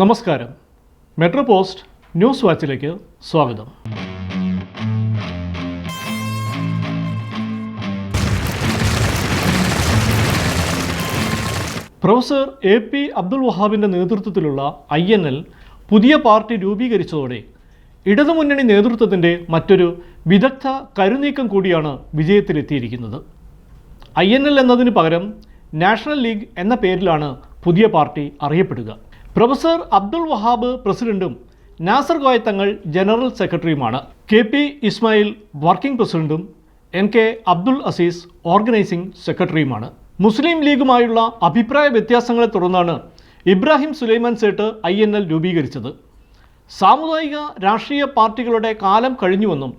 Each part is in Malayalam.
നമസ്കാരം. മെട്രോ പോസ്റ്റ് ന്യൂസ് വാച്ചിലേക്ക് സ്വാഗതം. പ്രൊഫസർ എ പി അബ്ദുൽ വഹാബിന്റെ നേതൃത്വത്തിലുള്ള ഐ എൻ എൽ പുതിയ പാർട്ടി രൂപീകരിച്ചതോടെ ഇടതുമുന്നണി നേതൃത്വത്തിന്റെ മറ്റൊരു വിദഗ്ധ കരുനീക്കം കൂടിയാണ് വിജയത്തിലെത്തിയിരിക്കുന്നത്. ഐ എൻ എൽ എന്നതിന് പകരം നാഷണൽ ലീഗ് എന്ന പേരിലാണ് പുതിയ പാർട്ടി അറിയപ്പെടുക. പ്രൊഫസർ അബ്ദുൾ വഹാബ് പ്രസിഡന്റും നാസർ ഗോയ തങ്ങൾ ജനറൽ സെക്രട്ടറിയുമാണ്. കെ പി ഇസ്മായിൽ വർക്കിംഗ് പ്രസിഡന്റും N K Abdul Aziz organising സെക്രട്ടറിയുമാണ്. മുസ്ലിം ലീഗുമായുള്ള അഭിപ്രായ വ്യത്യാസങ്ങളെ തുടർന്നാണ് Ibrahim Sulaiman Sait I N L രൂപീകരിച്ചത്. സാമുദായിക രാഷ്ട്രീയ പാർട്ടികളുടെ കാലം കഴിഞ്ഞുവെന്നും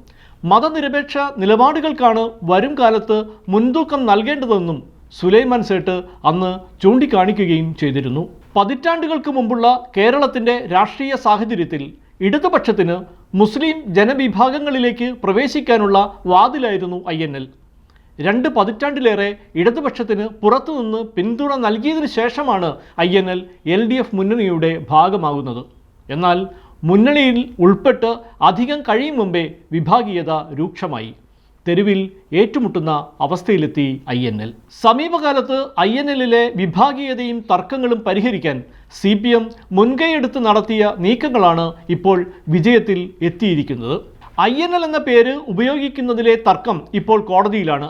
മതനിരപേക്ഷ നിലപാടുകൾക്കാണ് വരും കാലത്ത് മുൻതൂക്കം നൽകേണ്ടതെന്നും സുലൈമാൻ സേട്ട് അന്ന് ചൂണ്ടിക്കാണിക്കുകയും ചെയ്തിരുന്നു. പതിറ്റാണ്ടുകൾക്ക് മുമ്പുള്ള കേരളത്തിന്റെ രാഷ്ട്രീയ സാഹചര്യത്തിൽ ഇടതുപക്ഷത്തിന് മുസ്ലിം ജനവിഭാഗങ്ങളിലേക്ക് പ്രവേശിക്കാനുള്ള വാതിലായിരുന്നു ഐ എൻ എൽ. രണ്ട് പതിറ്റാണ്ടിലേറെ ഇടതുപക്ഷത്തിന് പുറത്തുനിന്ന് പിന്തുണ നൽകിയതിനു ശേഷമാണ് I N L L D F മുന്നണിയുടെ ഭാഗമാകുന്നത്. എന്നാൽ മുന്നണിയിൽ ഉൾപ്പെട്ട് അധികം കഴിയും മുമ്പേ വിഭാഗീയത രൂക്ഷമായി. തെരുവിൽ ഏറ്റുമുട്ടുന്ന അവസ്ഥയിലെത്തി ഐ എൻ എൽ. സമീപകാലത്ത് ഐ എൻ എല്ലിലെ വിഭാഗീയതയും തർക്കങ്ങളും പരിഹരിക്കാൻ സി പി എം മുൻകൈയെടുത്ത് നടത്തിയ നീക്കങ്ങളാണ് ഇപ്പോൾ വിജയത്തിൽ എത്തിയിരിക്കുന്നത്. ഐ എൻ എൽ എന്ന പേര് ഉപയോഗിക്കുന്നതിലെ തർക്കം ഇപ്പോൾ കോടതിയിലാണ്.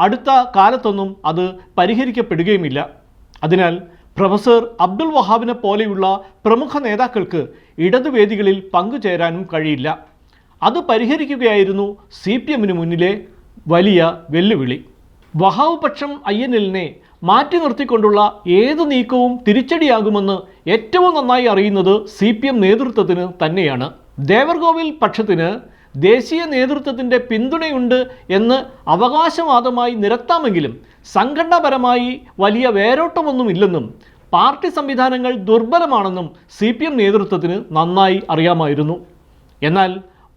അടുത്ത കാലത്തൊന്നും അത് പരിഹരിക്കപ്പെടുകയുമില്ല. അതിനാൽ പ്രൊഫസർ അബ്ദുൽ വഹാബിനെ പോലെയുള്ള പ്രമുഖ നേതാക്കൾക്ക് ഇടതുവേദികളിൽ പങ്കുചേരാനും കഴിയില്ല. അത് പരിഹരിക്കുകയായിരുന്നു സി പി എമ്മിന് മുന്നിലെ വലിയ വെല്ലുവിളി. വഹാവ് പക്ഷം ഐ എൻ എല്ലിനെ മാറ്റി നിർത്തിക്കൊണ്ടുള്ള ഏത് നീക്കവും തിരിച്ചടിയാകുമെന്ന് ഏറ്റവും നന്നായി അറിയുന്നത് സി പി എം നേതൃത്വത്തിന് തന്നെയാണ്. ദേവർഗോവിൽ പക്ഷത്തിന് ദേശീയ നേതൃത്വത്തിന്റെ പിന്തുണയുണ്ട് എന്ന് അവകാശവാദമായി നിരത്താമെങ്കിലും സംഘടനാപരമായി വലിയ വേരോട്ടമൊന്നുമില്ലെന്നും പാർട്ടി സംവിധാനങ്ങൾ ദുർബലമാണെന്നും സി പി എം നേതൃത്വത്തിന് നന്നായി അറിയാമായിരുന്നു. എന്നാൽ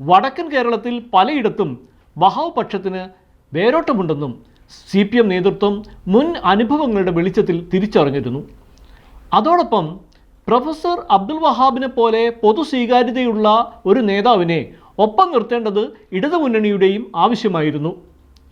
വടക്കൻ കേരളത്തിൽ പലയിടത്തും മഹാപക്ഷത്തിന് പക്ഷത്തിന് വേരോട്ടമുണ്ടെന്നും സി പി എം നേതൃത്വം മുൻ അനുഭവങ്ങളുടെ വെളിച്ചത്തിൽ തിരിച്ചറിഞ്ഞിരുന്നു. അതോടൊപ്പം പ്രൊഫസർ അബ്ദുൽ വഹാബിനെ പോലെ പൊതു സ്വീകാര്യതയുള്ള ഒരു നേതാവിനെ ഒപ്പം നിർത്തേണ്ടത് ഇടതുമുന്നണിയുടെയും ആവശ്യമായിരുന്നു.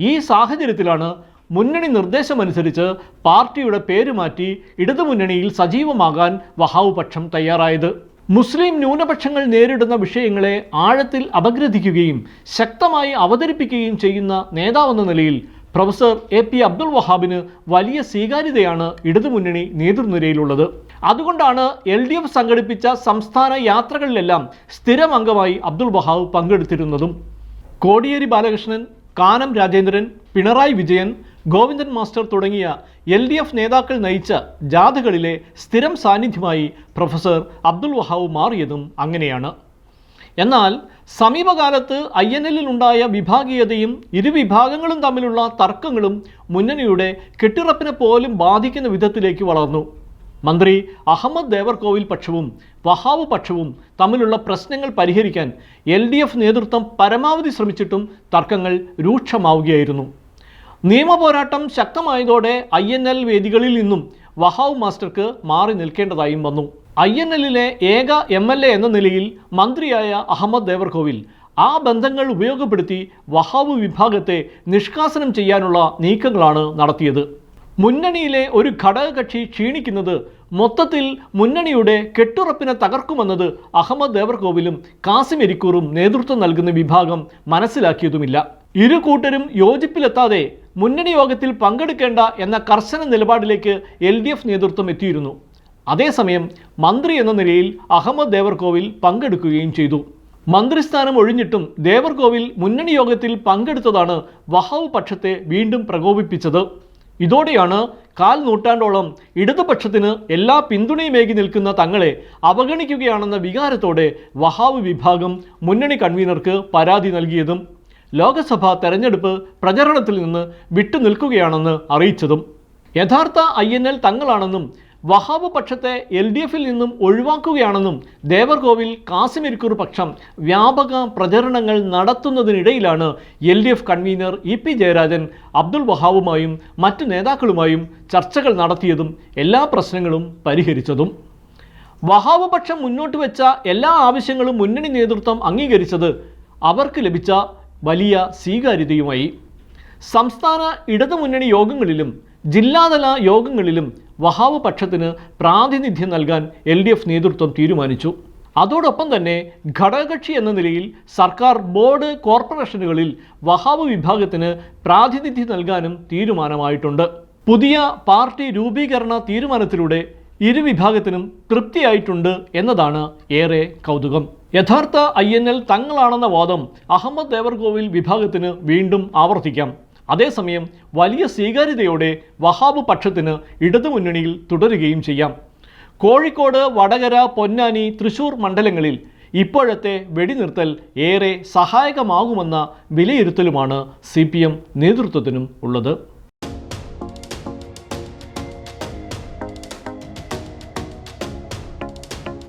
ഈ സാഹചര്യത്തിലാണ് മുന്നണി നിർദ്ദേശമനുസരിച്ച് പാർട്ടിയുടെ പേര് മാറ്റി ഇടതുമുന്നണിയിൽ സജീവമാകാൻ വഹാവ് പക്ഷം തയ്യാറായത്. മുസ്ലിം ന്യൂനപക്ഷങ്ങൾ നേരിടുന്ന വിഷയങ്ങളെ ആഴത്തിൽ അപഗ്രഥിക്കുകയും ശക്തമായി അവതരിപ്പിക്കുകയും ചെയ്യുന്ന നേതാവെന്ന നിലയിൽ പ്രൊഫസർ എ പി അബ്ദുൾ വഹാബിന് വലിയ സ്വീകാര്യതയാണ് ഇടതുമുന്നണി നേതൃനിരയിലുള്ളത്. അതുകൊണ്ടാണ് എൽ ഡി എഫ് സംഘടിപ്പിച്ച സംസ്ഥാന യാത്രകളിലെല്ലാം സ്ഥിരം അംഗമായി അബ്ദുൾ വഹാബ് പങ്കെടുത്തിരുന്നതും. കോടിയേരി ബാലകൃഷ്ണൻ കാനം രാജേന്ദ്രൻ പിണറായി വിജയൻ ഗോവിന്ദൻ മാസ്റ്റർ തുടങ്ങിയ എൽ ഡി എഫ് നേതാക്കൾ നയിച്ച ജാഥകളിലെ സ്ഥിരം സാന്നിധ്യമായി പ്രൊഫസർ അബ്ദുൽ വഹാവ് മാറിയതും അങ്ങനെയാണ്. എന്നാൽ സമീപകാലത്ത് ഐ എൻ എല്ലിലുണ്ടായ വിഭാഗീയതയും ഇരുവിഭാഗങ്ങളും തമ്മിലുള്ള തർക്കങ്ങളും മുന്നണിയുടെ കെട്ടിറപ്പിനെ പോലും ബാധിക്കുന്ന വിധത്തിലേക്ക് വളർന്നു. മന്ത്രി അഹമ്മദ് ദേവർകോവിൽ പക്ഷവും വഹാവ് പക്ഷവും തമ്മിലുള്ള പ്രശ്നങ്ങൾ പരിഹരിക്കാൻ എൽ നേതൃത്വം പരമാവധി ശ്രമിച്ചിട്ടും തർക്കങ്ങൾ രൂക്ഷമാവുകയായിരുന്നു. നിയമപോരാട്ടം ശക്തമായതോടെ ഐ എൻ എൽ വേദികളിൽ നിന്നും വഹാവ് മാസ്റ്റർക്ക് മാറി നിൽക്കേണ്ടതായും വന്നു. ഐ എൻ എല്ലിലെ ഏക എം എൽ എ എന്ന നിലയിൽ മന്ത്രിയായ അഹമ്മദ് ദേവർകോവിൽ ആ ബന്ധങ്ങൾ ഉപയോഗപ്പെടുത്തി വഹാവ് വിഭാഗത്തെ നിഷ്കാസനം ചെയ്യാനുള്ള നീക്കങ്ങളാണ് നടത്തിയത്. മുന്നണിയിലെ ഒരു ഘടകകക്ഷി ക്ഷീണിക്കുന്നത് മൊത്തത്തിൽ മുന്നണിയുടെ കെട്ടുറപ്പിനെ തകർക്കുമെന്നത് അഹമ്മദ് ദേവർകോവിലും കാസിം എരിക്കൂറും നേതൃത്വം നൽകുന്ന വിഭാഗം മനസ്സിലാക്കിയതുമില്ല. ഇരു കൂട്ടരും യോജിപ്പിലെത്താതെ മുന്നണി യോഗത്തിൽ പങ്കെടുക്കേണ്ട എന്ന കർശന നിലപാടിലേക്ക് എൽ ഡി എഫ് നേതൃത്വം എത്തിയിരുന്നു. അതേസമയം മന്ത്രി എന്ന നിലയിൽ അഹമ്മദ് ദേവർകോവിൽ പങ്കെടുക്കുകയും ചെയ്തു. മന്ത്രിസ്ഥാനം ഒഴിഞ്ഞിട്ടും ദേവർകോവിൽ മുന്നണി യോഗത്തിൽ പങ്കെടുത്തതാണ് വഹാവ് പക്ഷത്തെ വീണ്ടും പ്രകോപിപ്പിച്ചത്. ഇതോടെയാണ് കാൽ നൂറ്റാണ്ടോളം ഇടതുപക്ഷത്തിന് എല്ലാ പിന്തുണയുമേകി നിൽക്കുന്ന തങ്ങളെ അവഗണിക്കുകയാണെന്ന വികാരത്തോടെ വഹാവ് വിഭാഗം മുന്നണി കൺവീനർക്ക് പരാതി നൽകിയതും ലോക്സഭാ തെരഞ്ഞെടുപ്പ് പ്രചരണത്തിൽ നിന്ന് വിട്ടുനിൽക്കുകയാണെന്ന് അറിയിച്ചതും യഥാർത്ഥ ഐ എൻ എൽ തങ്ങളാണെന്നും വഹാബ് പക്ഷത്തെ എൽ ഡി എഫിൽ നിന്നും ഒഴിവാക്കുകയാണെന്നും ദേവർകോവിൽ കാസിമിരിക്കൂർ പക്ഷം വ്യാപക പ്രചരണങ്ങൾ നടത്തുന്നതിനിടയിലാണ് L D F convenor E P Jayarajan Abdul വഹാബുമായും മറ്റ് നേതാക്കളുമായും ചർച്ചകൾ നടത്തിയതും എല്ലാ പ്രശ്നങ്ങളും പരിഹരിച്ചതും. വഹാബ് പക്ഷം മുന്നോട്ട് വെച്ച എല്ലാ ആവശ്യങ്ങളും മുന്നണി നേതൃത്വം അംഗീകരിച്ചത് അവർക്ക് ലഭിച്ച വലിയ സ്വീകാര്യതയുമായി. സംസ്ഥാന ഇടതുമുന്നണി യോഗങ്ങളിലും ജില്ലാതല യോഗങ്ങളിലും വഹാവ് പക്ഷത്തിന് പ്രാതിനിധ്യം നൽകാൻ എൽ ഡി എഫ് നേതൃത്വം തീരുമാനിച്ചു. അതോടൊപ്പം തന്നെ ഘടകകക്ഷി എന്ന നിലയിൽ സർക്കാർ ബോർഡ് കോർപ്പറേഷനുകളിൽ വഹാവ് വിഭാഗത്തിന് പ്രാതിനിധ്യം നൽകാനും തീരുമാനമായിട്ടുണ്ട്. പുതിയ പാർട്ടി രൂപീകരണ തീരുമാനത്തിലൂടെ ഇരു വിഭാഗത്തിനും തൃപ്തിയായിട്ടുണ്ട് എന്നതാണ് ഏറെ കൗതുകം. യഥാർത്ഥ ഐ എൻ എൽ തങ്ങളാണെന്ന വാദം അഹമ്മദ് ദേവർകോവിൽ വിഭാഗത്തിന് വീണ്ടും ആവർത്തിക്കാം. അതേസമയം വലിയ സ്വീകാര്യതയോടെ വഹാബ് പക്ഷത്തിന് ഇടതുമുന്നണിയിൽ തുടരുകയും ചെയ്യാം. കോഴിക്കോട് വടകര പൊന്നാനി തൃശൂർ മണ്ഡലങ്ങളിൽ ഇപ്പോഴത്തെ വെടിനിർത്തൽ ഏറെ സഹായകമാകുമെന്ന വിലയിരുത്തലുമാണ് സി നേതൃത്വത്തിനും ഉള്ളത്.